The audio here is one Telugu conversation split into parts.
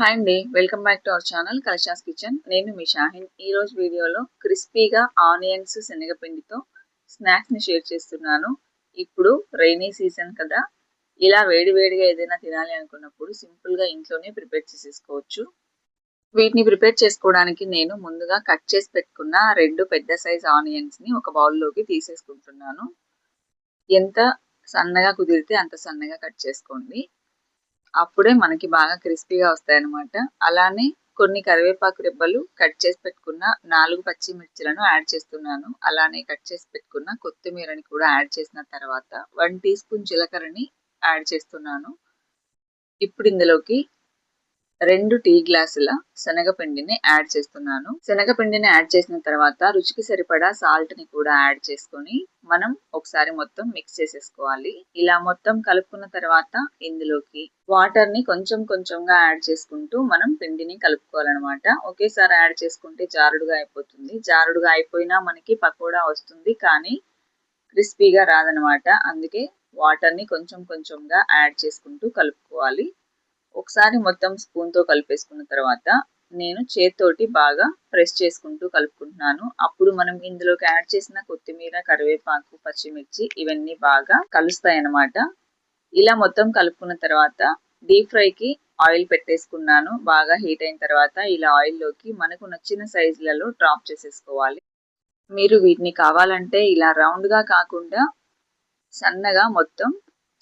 హాయ్ అండి welcome back to our channel collections kitchen నేను మీ షాహిన్. ఈరోజు వీడియోలో క్రిస్పీగా ఆనియన్స్ శనగపిండితో స్నాక్స్ని షేర్ చేస్తున్నాను. ఇప్పుడు రైనీ సీజన్ కదా ఇలా వేడివేడిగా ఏదైనా తినాలి అనుకున్నప్పుడు సింపుల్గా ఇంట్లోనే ప్రిపేర్ చేసేసుకోవచ్చు. వీటిని ప్రిపేర్ చేసుకోవడానికి నేను ముందుగా కట్ చేసి పెట్టుకున్న రెండు పెద్ద సైజ్ ఆనియన్స్ని ఒక బౌల్లోకి తీసేసుకుంటున్నాను. ఎంత సన్నగా కుదిరితే అంత సన్నగా కట్ చేసుకోండి. అప్పుడే మనకి బాగా క్రిస్పీగా వస్తాయి అనమాట అలానే కొన్ని కరివేపాకు రెబ్బలు కట్ చేసి పెట్టుకున్న నాలుగు పచ్చిమిర్చిలను యాడ్ చేస్తున్నాను. అలానే కట్ చేసి పెట్టుకున్న కొత్తిమీరని కూడా యాడ్ చేసిన తర్వాత వన్ టీ స్పూన్ జీలకర్రని యాడ్ చేస్తున్నాను. ఇప్పుడు ఇందులోకి రెండు టీ గ్లాసుల శనగపిండిని యాడ్ చేస్తున్నాను. శనగపిండిని యాడ్ చేసిన తర్వాత రుచికి సరిపడా సాల్ట్ని కూడా యాడ్ చేసుకొని మనం ఒకసారి మొత్తం మిక్స్ చేసేసుకోవాలి. ఇలా మొత్తం కలుపుకున్న తర్వాత ఇందులోకి వాటర్ని కొంచెం కొంచెంగా యాడ్ చేసుకుంటూ మనం పిండిని కలుపుకోవాలన్నమాట. ఒకేసారి యాడ్ చేసుకుంటే జారుడుగా అయిపోతుంది. జారుడుగా అయిపోయినా మనకి పకోడా వస్తుంది కానీ క్రిస్పీగా రాదనమాట అందుకే వాటర్ని కొంచెం కొంచెంగా యాడ్ చేసుకుంటూ కలుపుకోవాలి. ఒకసారి మొత్తం స్పూన్తో కలిపేసుకున్న తర్వాత నేను చేత్తోటి బాగా ప్రెస్ చేసుకుంటూ కలుపుకుంటున్నాను. అప్పుడు మనం ఇందులోకి యాడ్ చేసిన కొత్తిమీర కరివేపాకు పచ్చిమిర్చి ఇవన్నీ బాగా కలుస్తాయి అన్నమాట ఇలా మొత్తం కలుపుకున్న తర్వాత డీప్ ఫ్రైకి ఆయిల్ పెట్టేసుకున్నాను. బాగా హీట్ అయిన తర్వాత ఇలా ఆయిల్లోకి మనకు నచ్చిన సైజులలో డ్రాప్ చేసేసుకోవాలి. మీరు వీటిని కావాలంటే ఇలా రౌండ్గా కాకుండా సన్నగా మొత్తం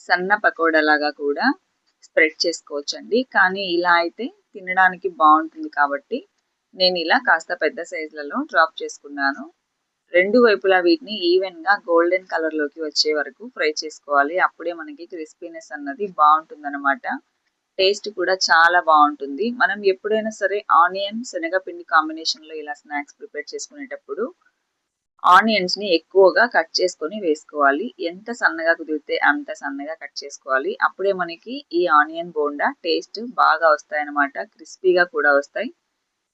సన్న పకోడలాగా కూడా స్ప్రెడ్ చేసుకోవచ్చండి. కానీ ఇలా అయితే తినడానికి బాగుంటుంది కాబట్టి నేను ఇలా కాస్త పెద్ద సైజులలో డ్రాప్ చేసుకున్నాను. రెండు వైపులా వీటిని ఈవెన్గా గోల్డెన్ కలర్లోకి వచ్చే వరకు ఫ్రై చేసుకోవాలి. అప్పుడే మనకి క్రిస్పీనెస్ అన్నది బాగుంటుంది టేస్ట్ కూడా చాలా బాగుంటుంది. మనం ఎప్పుడైనా సరే ఆనియన్ శనగపిండి కాంబినేషన్లో ఇలా స్నాక్స్ ప్రిపేర్ చేసుకునేటప్పుడు ఆనియన్స్ని ఎక్కువగా కట్ చేసుకొని వేసుకోవాలి. ఎంత సన్నగా కుదిరితే అంత సన్నగా కట్ చేసుకోవాలి. అప్పుడే మనకి ఈ ఆనియన్ బోండా టేస్ట్ బాగా వస్తాయి అన్నమాట క్రిస్పీగా కూడా వస్తాయి.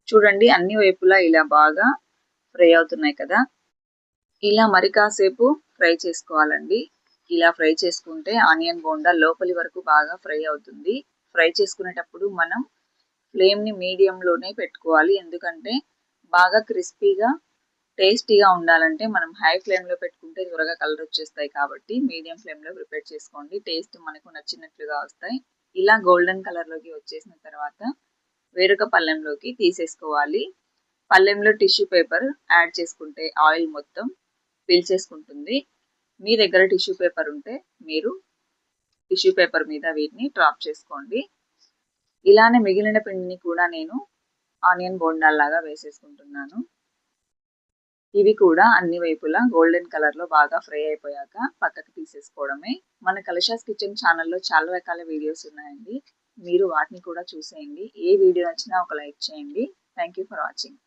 చూడండి అన్ని వైపులా ఇలా బాగా ఫ్రై అవుతున్నాయి కదా. ఇలా మరి కాసేపు ఫ్రై చేసుకోవాలండి. ఇలా ఫ్రై చేసుకుంటే ఆనియన్ బోండా లోపలి వరకు బాగా ఫ్రై అవుతుంది. ఫ్రై చేసుకునేటప్పుడు మనం ఫ్లేమ్ని మీడియంలోనే పెట్టుకోవాలి. ఎందుకంటే బాగా క్రిస్పీగా టేస్టీగా ఉండాలంటే మనం హై ఫ్లేమ్లో పెట్టుకుంటే త్వరగా కలర్ వచ్చేస్తాయి కాబట్టి మీడియం ఫ్లేమ్లో ప్రిపేర్ చేసుకోండి. టేస్ట్ మనకు నచ్చినట్లుగా వస్తాయి. ఇలా గోల్డెన్ కలర్లోకి వచ్చేసిన తర్వాత వేరొక పళ్ళెంలోకి తీసేసుకోవాలి. పళ్ళెంలో టిష్యూ పేపర్ యాడ్ చేసుకుంటే ఆయిల్ మొత్తం పీల్చేసుకుంటుంది. మీ దగ్గర టిష్యూ పేపర్ ఉంటే మీరు టిష్యూ పేపర్ మీద వీటిని డ్రాప్ చేసుకోండి. ఇలానే మిగిలిన పిండిని కూడా నేను ఆనియన్ బోండాల్లాగా వేసేసుకుంటున్నాను. ఇవి కూడా అన్ని వైపులా గోల్డెన్ కలర్లో బాగా ఫ్రై అయిపోయాక పక్కకి తీసేసుకోవడమే. మన కలశాస్ కిచెన్ ఛానల్లో చాలా రకాల వీడియోస్ ఉన్నాయండి. మీరు వాటిని కూడా చూసేయండి. ఏ వీడియో నచ్చినా ఒక లైక్ చేయండి. Thank for watching.